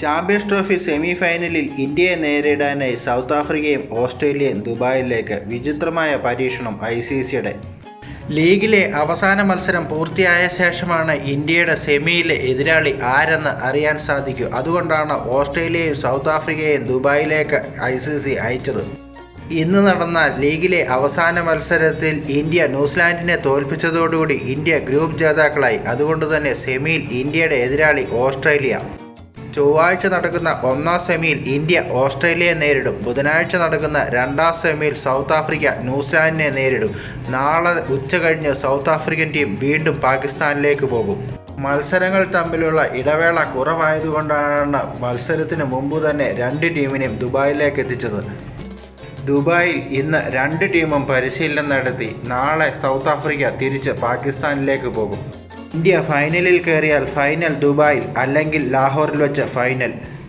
Champions trophy semi ഫൈനലിൽ ഇന്ത്യയെ നേരിടാനായി south ആഫ്രിക്കയും ഓസ്ട്രേലിയയും ദുബായിലേക്ക് വിചിത്രമായ പരീക്ഷണം ഐ സി സിയുടെ. ലീഗിലെ അവസാന മത്സരം പൂർത്തിയായ ശേഷമാണ് ഇന്ത്യയുടെ സെമിയിലെ എതിരാളി ആരെന്ന് അറിയാൻ സാധിക്കൂ. അതുകൊണ്ടാണ് ഓസ്ട്രേലിയയും സൗത്ത് ആഫ്രിക്കയും ദുബായിലേക്ക് ഐ സി സി അയച്ചത്. ഇന്ന് നടന്ന ലീഗിലെ അവസാന മത്സരത്തിൽ ഇന്ത്യ ന്യൂസിലാൻഡിനെ തോൽപ്പിച്ചതോടുകൂടി ഇന്ത്യ ഗ്രൂപ്പ് ജേതാക്കളായി. അതുകൊണ്ട് തന്നെ സെമിയിൽ ഇന്ത്യയുടെ എതിരാളി ഓസ്ട്രേലിയ. ചൊവ്വാഴ്ച നടക്കുന്ന ഒന്നാം സെമിയിൽ ഇന്ത്യ ഓസ്ട്രേലിയയെ നേരിടും. ബുധനാഴ്ച നടക്കുന്ന രണ്ടാം സെമിയിൽ സൗത്ത് ആഫ്രിക്ക ന്യൂസിലാൻഡിനെ നേരിടും. നാളെ ഉച്ച കഴിഞ്ഞ് സൗത്ത് ആഫ്രിക്കൻ ടീം വീണ്ടും പാകിസ്ഥാനിലേക്ക് പോകും. മത്സരങ്ങൾ തമ്മിലുള്ള ഇടവേള കുറവായതുകൊണ്ടാണ് മത്സരത്തിന് മുമ്പ് തന്നെ രണ്ട് ടീമിനെയും ദുബായിലേക്ക് എത്തിച്ചത്. ദുബായിൽ ഇന്ന് രണ്ട് ടീമും പരിശീലനം നടത്തി. നാളെ സൗത്ത് ആഫ്രിക്ക തിരിച്ച് പാകിസ്ഥാനിലേക്ക് പോകും. ഇന്ത്യ ഫൈനലിൽ കയറിയാൽ ഫൈനൽ ദുബായിൽ അല്ലെങ്കിൽ ലാഹോറിൽ വെച്ച് ഫൈനൽ